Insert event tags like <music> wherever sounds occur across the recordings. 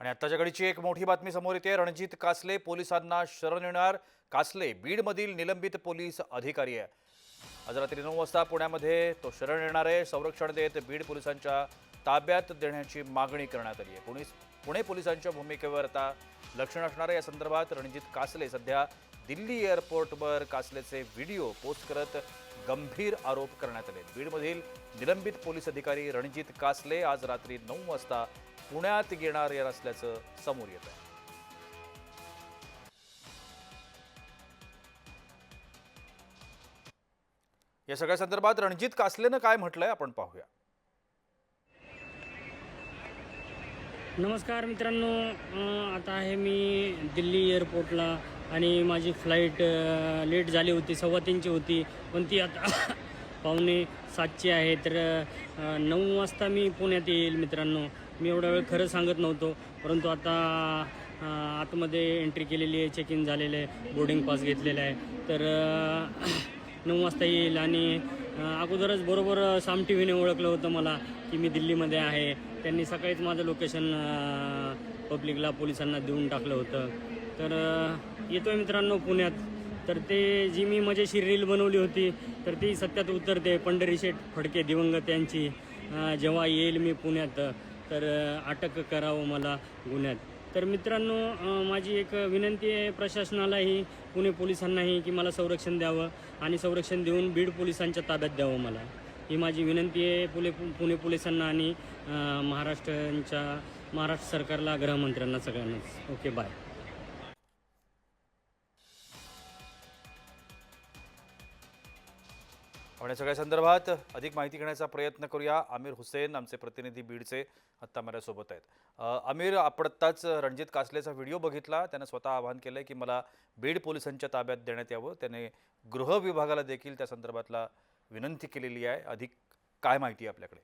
आणि आत्ताच्या घडीची एक मोठी बातमी समोर येते. रणजित कासले पोलिसांना शरण येणार. कासले बीडमधील निलंबित पोलीस अधिकारी आहे. आज रात्री नऊ वाजता पुण्यामध्ये तो शरण येणार आहे. संरक्षण देत बीड पोलिसांच्या ताब्यात देण्याची मागणी करण्यात आली आहे. पुणे पुणे पोलिसांच्या भूमिकेवर आता लक्षण असणार आहे. या संदर्भात रणजित कासले सध्या दिल्ली एअरपोर्टवर कासलेचे व्हिडिओ पोस्ट करत गंभीर आरोप करण्यात आले बीडमधील निलंबित पोलीस अधिकारी रणजित कासले आज रात्री नऊ वाजता पुण्यात येणार येणार असल्याचं समोर येत आहे या सगळ्या संदर्भात रणजित कासलेनं काय म्हटलंय आपण पाहूया. नमस्कार मित्रांनो आता आहे मी दिल्ली एअरपोर्टला आणि माझी फ्लाईट लेट झाली होती सव्वा तीनची होती पण ती आता <laughs> पावणे सातची आहे. तर नऊ वाजता मी पुण्यात येईल मित्रांनो. मी एवढा वेळ खरं सांगत नव्हतो परंतु आता आतमध्ये एंट्री केलेली आहे चेक इन झालेलं आहे बोर्डिंग पास घेतलेला आहे. तर नऊ वाजता येईल आणि अगोदरच बरोबर साम टी व्हीने ओळखलं होतं मला की मी दिल्लीमध्ये आहे. त्यांनी सकाळीच माझं लोकेशन पब्लिकला पोलिसांना देऊन टाकलं होतं. तर येतो येतोय मित्रांनो पुण्यात. तर ते जी मी मजेशीर रील बनवली होती तर ती सत्यात उतरते. पंढरी शेठ फडके दिवंगत यांची. जेव्हा येईल मी पुण्यात. तर अटक करावं मला गुन्ह्यात. तर मित्रांनो माझी एक विनंती आहे प्रशासनालाही पुणे पोलिसांनाही की मला संरक्षण द्यावं आणि संरक्षण देऊन बीड पोलिसांच्या ताब्यात द्यावं मला. ही माझी विनंती आहे पुणे पुणे पोलिसांना आणि महाराष्ट्रांच्या महाराष्ट्र सरकारला गृहमंत्र्यांना सगळ्यांनाच ओके बाय. आपण या सगळ्या संदर्भात अधिक माहिती घेण्याचा प्रयत्न करूया. आमिर हुसेन आमचे प्रतिनिधी बीडचे आत्ता माझ्यासोबत आहेत. आमिर आपण आत्ताच रणजित कासलेचा व्हिडिओ बघितला. त्यानं स्वतः आवाहन केलंय की मला बीड पोलिसांच्या ताब्यात देण्यात यावं. त्याने गृह विभागाला देखील त्या संदर्भातला विनंती केलेली आहे. अधिक काय माहिती आहे आपल्याकडे?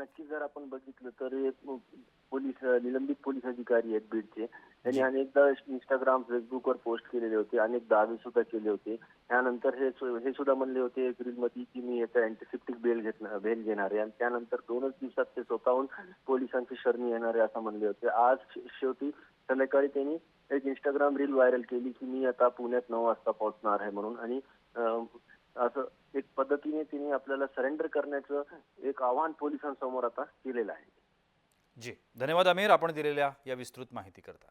नक्की जर आपण बघितलं तर पोलीस निलंबित पोलीस अधिकारी आहेत बीडचे. त्यांनी अनेकदा इंस्टाग्राम फेसबुकवर पोस्ट केलेले होते अनेक दावे सुद्धा केले होते. त्यानंतर हे सु- हे सुद्धा म्हणले होते एप्रिलमध्ये की मी याचा अँटीसेप्टिक बेल घेतणार बेल घेणार आहे. आणि त्यानंतर दोनच दिवसात ते स्वतःहून पोलिसांची शरणी येणार आहे असं म्हणले होते. आज शे- शेवटी संध्याकाळी त्यांनी एक इंस्टाग्राम रील व्हायरल केली की मी आता पुण्यात नऊ वाजता पोहोचणार आहे म्हणून. आणि अ, असं एक पद्धतीने तिने आपल्याला सरेंडर करण्याचं एक आव्हान पोलिसांसमोर आता केलेलं आहे. जी. धन्यवाद आमिर आपण दिलेल्या या विस्तृत माहिती करता तर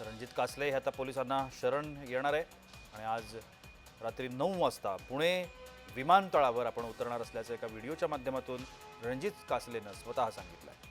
रणजित कासले हे आता पोलिसांना शरण येणार आहे. आणि आज रात्री नऊ वाजता पुणे विमानतळावर आपण उतरणार असल्याचं एका व्हिडिओच्या माध्यमातून रणजित कासलेनं स्वतः सांगितलं आहे